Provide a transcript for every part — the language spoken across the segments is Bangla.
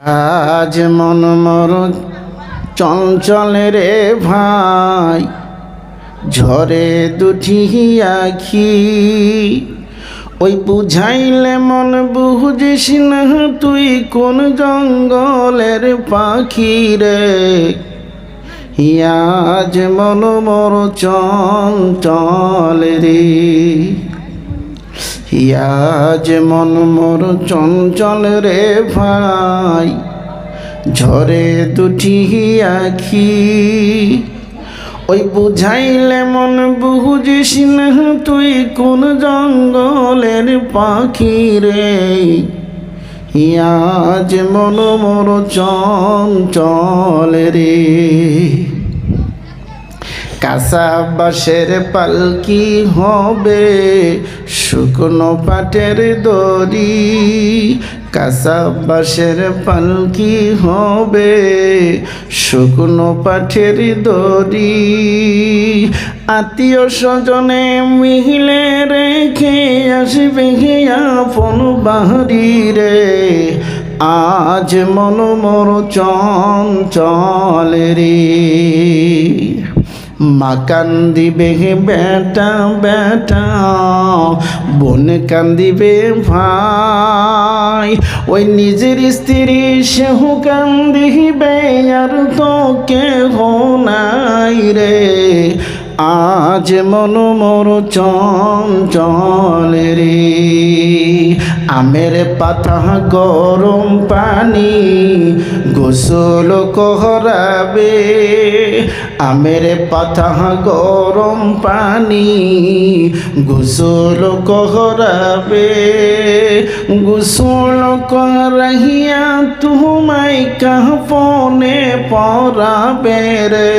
আজ মন মর চঞ্চল রে ভাই, ঝরে দুটি আখি। ওই বুঝাইলে মন, বুঝিস না তুই কোন জঙ্গলের পাখি রে। আজ মন মর চঞ্চল রে। আজ মন মোর চঞ্চল রে ভাই, ঝরে দুটি আখি। ওই বুঝাইলে মন বুঝিস না তুই কোন জঙ্গলের পাখি রে। আজ মন মোর চঞ্চল রে। কাঁচা বাঁশের পালকি হবে? শুকনো পাটের দড়ি কাঁচা বাঁশের পালকি হবে? শুকনো পাঠের দড়ি, আত্মীয় স্বজনে মিহিলে রেখে আসবে আপন বাহারি রে। আজ মন মোর চঞ্চল রে। মা কান্দিবে বেটা বেটা। বোন কান্দিবে ভাই। ওই নিজের স্ত্রী সেহু কান্দিবে আর তো কেহ নাই রে। আজ মন মোর চঞ্চল রে। আমের পাতা গরম পানি গোসল কহরাবে। আমের পাতা গরম পানি গোসল কহরাবে। গোসল করহিয়া তুমাই কাহপনে পরাবে রে।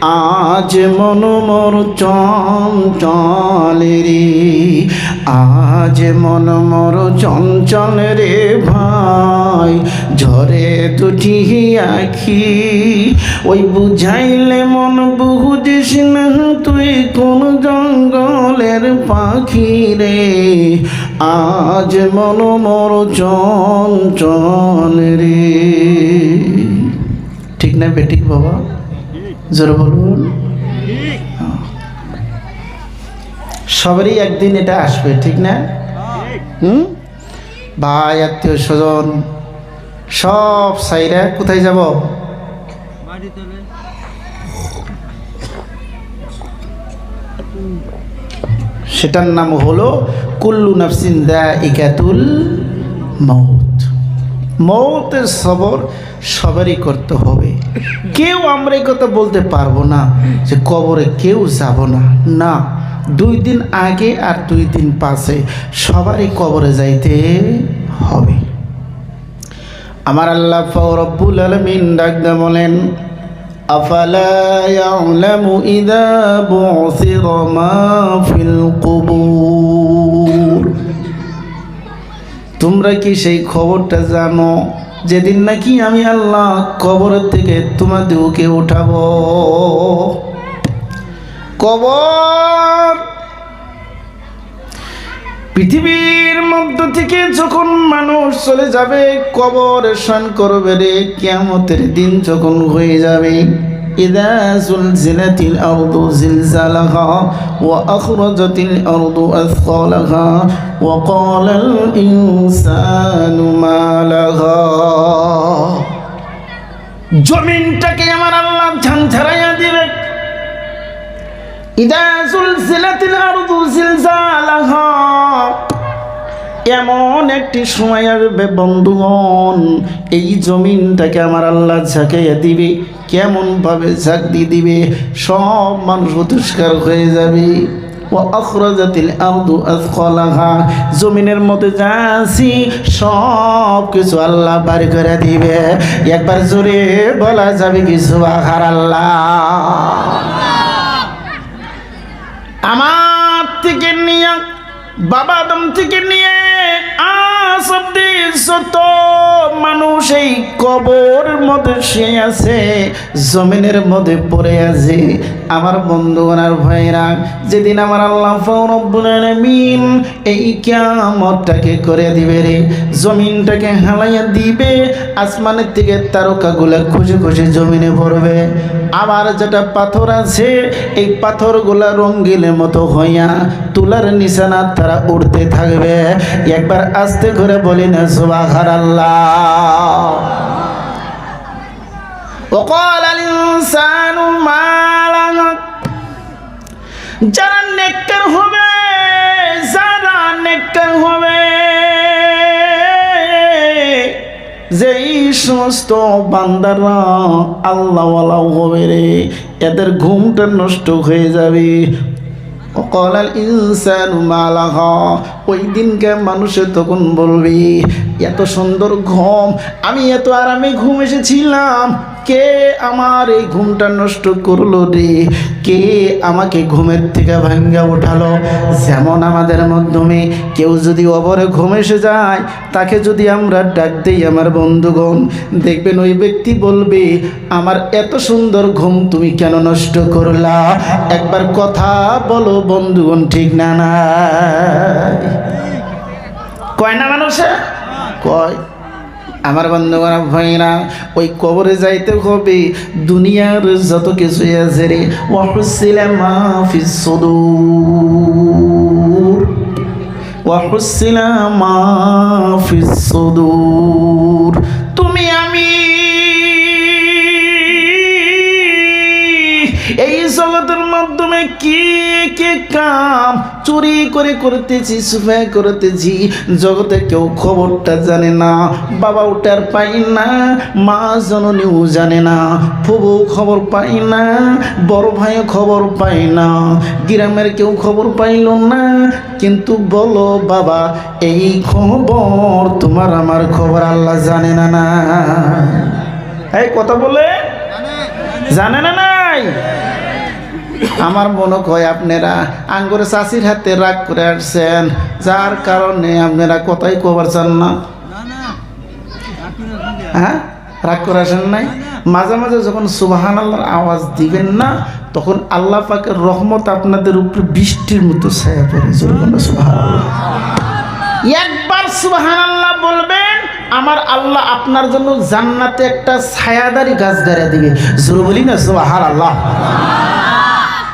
আজ মন মোর চঞ্চল রে আজ মন মোর চঞ্চল রে ভাই, ঝরে দুটি আখি, ওই বুঝাইলে মন বুঝিস না তুই কোন জঙ্গলের পাখি রে। আজ মন মোর চঞ্চল রে। ঠিক না বেঠিক বাবা? জোরে বলুন। সবারই একদিন এটা আসবে, ঠিক না? হুম? ভাই, আত্মীয় স্বজন, সব সাইরা কোথায় যাব? সেটার নাম হলো কুল্লু নাফসিন দা ইকাতুল মৌত মৌতের সবর সবারই করতে হবে কেউ আমরা এই কথা বলতে পারবো না যে কবরে কেউ যাব না না দুই দিন আগে আর দুই দিন পাশে সবারই কবরে যাইতে হবে আমার আল্লাহ রব্বুল আলমিন ডাকতে বলেন أفلا يعلم إذا بعثر ما في القبور তোমরা কি সেই খবরটা জানো? যেদিন নাকি আমি আল্লাহ কবরের থেকে তোমাদেরকে উঠাবো। কবর পৃথিবীর মধ্য থেকে যখন মানুষ চলে যাবে, কবর শান করবে রে কেমতের দিন যখন হয়ে যাবে। إذا زلزلت الأرض زلزالها وأخرجت الأرض أثقالها وقال الإنسان ما لها জমিনটাকে আমার আল্লাহ ঝাঞ্ঝারাইয়া দিবে ইদা জুলজিলাতিল আরদু জিলজালাহা এমন একটি সময় আসবে, বন্ধুগণ, এই জমিনটাকে আমার আল্লাহ ঝাঁকাইয়া দিবে কেমন ভাবে ঝাঁক দিয়ে দিবে, সব মানুষ অতিষ্কার হয়ে যাবে। জমিনের মধ্যে যা সব কিছু আল্লাহ বার করে দিবে। একবার জোরে বলা যাবে কি সুবহান আল্লাহ আমার থেকে নিয়ে, বাবা আদম থেকে নিয়ে আজ অব্দি যত মানুষ এই কবর মধ্যে সে আছে জমিনের মধ্যে পড়ে আছে আমার বন্ধুগণ আর ভাইরা যেদিন আমার আল্লাহ রব্বুল আলামিন এই কিয়ামতটাকে করে দিবে রে জমিনটাকে হালাইয়া দিবে আসমানের থেকে তারকাগুলা খুঁজে খুঁজে জমিনে পড়বে আবার যেটা পাথর আছে এই পাথরগুলা রঙ্গিলের মতো হইয়া তুলার নিশানা তারা উড়তে থাকবে একবার আস্তে করে বলি না সুবাহার আল্লাহ وقال الإنسان ما لها যারা নেককার হবে, যারা নেককার হবে, যেই সমস্ত বান্দারা আল্লাহওয়ালা হবে রে, এদের ঘুমটা নষ্ট হয়ে যাবে। অকলাল ইনসান মালাহা, ওই দিনকে মানুষে তখন বলবি, এত সুন্দর ঘুম, আমি এত আরামে ঘুম এসেছিলাম কে আমার এই ঘুমটা নষ্ট করল রে? কে আমাকে ঘুমের থেকে ভাঙ্গা উঠালো? যেমন আমাদের মাধ্যমে কেউ যদি অবরে ঘুম এসে যায় তাকে যদি আমরা ডাক দিই আমার বন্ধুগণ দেখবেন ওই ব্যক্তি বলবে আমার এত সুন্দর ঘুম তুমি কেন নষ্ট করলা? একবার কথা বলো বন্ধুগণ ঠিক না না কয় না মানুষে? কয়। আমার বন্ধুগণ ভাইরা ওই কবরে যাইতে হবে, দুনিয়ার যত কিছু আছে রে, ওয়াহুসিলা মাফিস সুদূর। ওয়াহুসিলা মাফিস সুদূর। তুমি আমি এই জগতের মাধ্যমে কি কি কাম? চুরি করে করতেছি সুফে করতেছি। জগতে কেউ খবরটা জানে না বাবা ওটার পাই না মা জননীও জানে না ফুবু খবর পাই না বড় ভাইও খবর পাই না গ্রামের কেউ খবর পাইল না। কিন্তু বলো বাবা এই খবর তোমার আমার খবর আল্লাহ জানে না না। এই কথা বলে? জানে না নাই? আমার মনে হয় আপনারা আঙ্গুরে চাষির হাতে রাগ করে আসছেন, যার কারণে আপনারা কথাই কবার চান না। হ্যাঁ? রাগ করে আসেন নাই? মাঝে মাঝে যখন সুবাহান আল্লাহর আওয়াজ দিবেন না, তখন আল্লাহ পাকের রহমত আপনাদের উপরে বৃষ্টির মতো ছায়া পড়ে। সুবাহান একবার সুবাহান আল্লাহ বলবেন, আমার আল্লাহ আপনার জন্য জান্নাতে একটা ছায়াদারি গাছ গাড়া দিবে। জোর বলি না সুবাহান আল্লাহ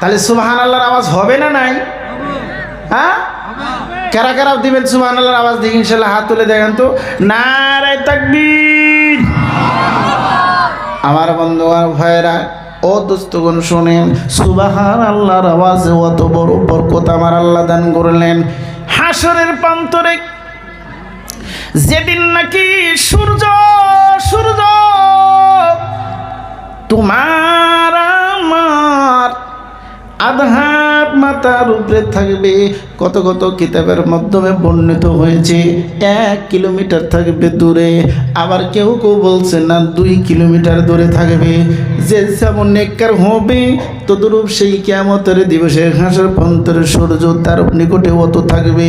তাহলে সুবাহান আল্লাহর আওয়াজ হবে না নাই? হ্যাঁ? কারা কারা দিবেন সুবাহান আল্লাহর আওয়াজ দিকে ইনশাল্লাহ হাত তুলে দেখেন তো। নারায় তাকবীর। আমার বন্ধু আর ভাইরা ও দোস্তগণ, শোনেন সুবাহান আল্লাহর আওয়াজে অত বড় বরকত আমার আল্লাহ দান করলেন। হাসরের প্রান্তরে যেদিন নাকি সূর্য সূর্য, তোমার আধার মাথার উপরে থাকবে। কত কত কিতাবের মাধ্যমে বর্ণিত হয়েছে, এক কিলোমিটার থাকবে দূরে। আবার কেউ কেউ বলছে, না, দুই কিলোমিটার দূরে থাকবে। যে যেমন নেককার হবে, তদরূপ সেই কেমতের দিবসে হাঁসের পন্তরে সূর্য তার নিকটে অত থাকবে।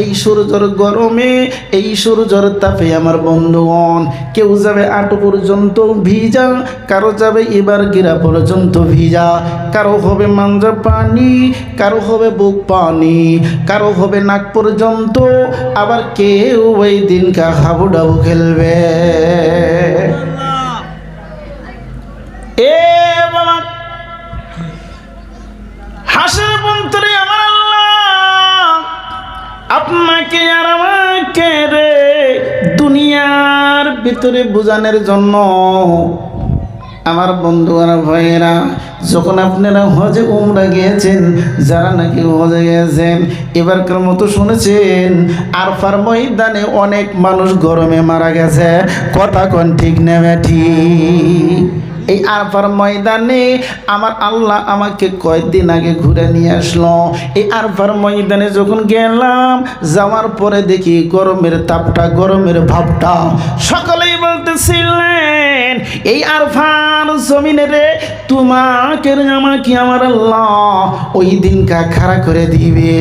এই সূর্যর গরমে, এই সূর্যর তাপে আমার বন্ধুগণ, কেউ যাবে আটু পর্যন্ত ভিজা, কারও যাবে এবার গিরা পর্যন্ত ভিজা, কারও হবে মাঞ্জা পানি কারও হবে বুক পানি, কারও হবে নাক পর্যন্ত, আবার কেউ ওই দিনকা হাবু ডাবু খেলবে। এ বাবা আমার আপনাকে আর আমাকে রে দুনিয়ার ভিতরে বোঝানোর জন্য আমার বন্ধু আর ভাইয়েরা, যখন আপনারা হজে উমরা গিয়েছেন, যারা নাকি হজে গিয়েছেন, এবারকার মতো শুনেছেন আর ফার ময়দানে অনেক মানুষ গরমে মারা গেছে। কথা কোন ঠিক নেবে ঠিক এই আরফার ময়দানে আমার আল্লাহ আমাকে কয়েকদিন আগে ঘুরে নিয়ে আসলো। এই আরফার ময়দানে যখন গেলাম, যাওয়ার পরে দেখি গরমের তাপটা, গরমের ভাবটা, সকলেই বলতেছিলেন এই আরফান জমিনে রে, তোমাকে আমাকে আমার আল্লাহ ওই দিন কা খাড়া করে দিবে।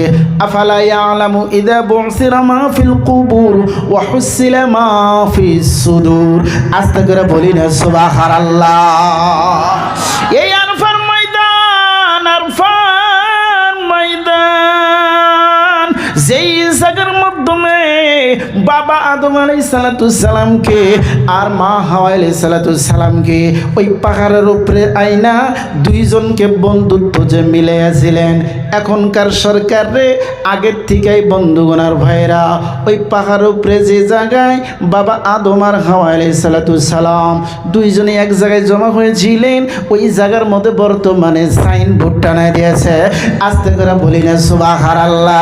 আফালা ইয়ালামু ইদা বুসিরা মা ফিল কুবুর ওয়া হুসিলা মা ফিস সুদুর। আস্তে করে বলি না, সুবহানাল্লাহ। এই বাবা আদম আলাই সালামকে আর মা হাওয়া আলাই সালামকে ওই পাহাড়ের উপরে আইনা দুইজনকে বন্ধুত্ব যে মিলে আছিলেন এখনকার সরকারে আগের থেকেই বন্ধুগণার ভাইরা ওই পাহাড়ের উপরে যে জায়গায় বাবা আদম আর হাওয়া আলাই সালাম দুইজনে এক জায়গায় জমা হয়েছিলেন, ওই জায়গার মধ্যে বর্তমানে সাইন বোর্ড টানায় দিয়েছে। আস্তে করে বলি না সুবাহার আল্লাহ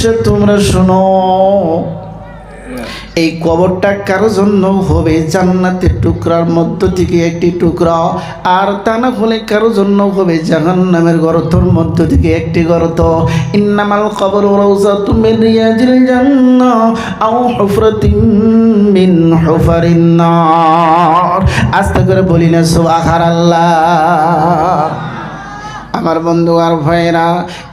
পৃথিবীর তোমরা শোনো। এই কবরটা কারও জন্য হবে জান্নাতের টুকরার মধ্য থেকে একটি টুকরা, আর তা না হলে কারও জন্য হবে জাহান নামের গর্তর মধ্য থেকে একটি গর্ত। ইন্নামাল কবর রাউজাতুম মিন রিয়াজিল জান্নাহ আও হুফরাতিন মিন হুফারিন নার। আস্তে করে বলি না, সুবহানাল্লাহ। আমার বন্ধু আর ভাইরা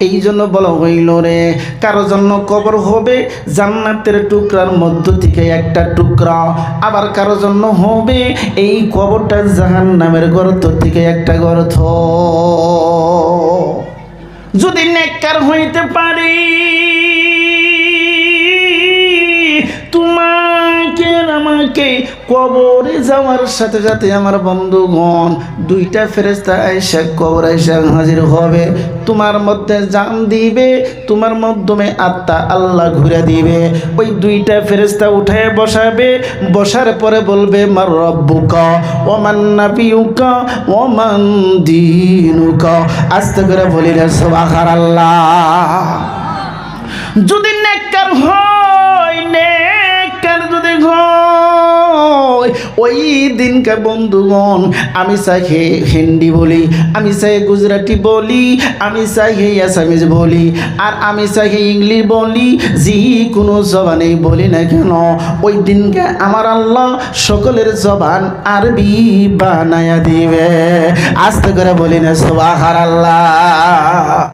এই জন্য বলা হইল রে, কারও জন্য কবর হবে জান্নাতের টুকরার মধ্য থেকে একটা টুকরা, আবার কারও জন্য হবে এই কবরটা জাহান নামের গর্ত থেকে একটা গর্ত। যদি নেককার হইতে পারি তোমাকে আর আমাকে কবরে যাওয়ার সাথে সাথে আমার বন্ধুগণ, দুইটা ফেরেস্তা এসে কবর এসে হাজির হবে। তোমার মধ্যে জান দিবে, তোমার মাধ্যমে আত্মা আল্লাহ ঘুরে দিবে। ওই দুইটা ফেরেস্তা উঠে বসাবে, বসার পরে বলবে, মার রব্বুকা, ওমান নাবিউকা ওমান দিনুকা। আস্তে করে বলি রে সুবহানাল্লাহ। আল্লাহ যদি নেককার হয় হয় ওই দিনকে বন্ধুগণ, আমি চাই হে হিন্দি বলি, আমি চাই গুজরাটি বলি, আমি চাই হে আসামিজ বলি, আর আমি চাই হে ইংলিশ বলি যে কোনো জবানেই বলি না কেন, ওই দিনকে আমার আল্লাহ সকলের জবান আরবি বানায়া দিবে। আস্তে করে বলি না সোবাহার আল্লাহ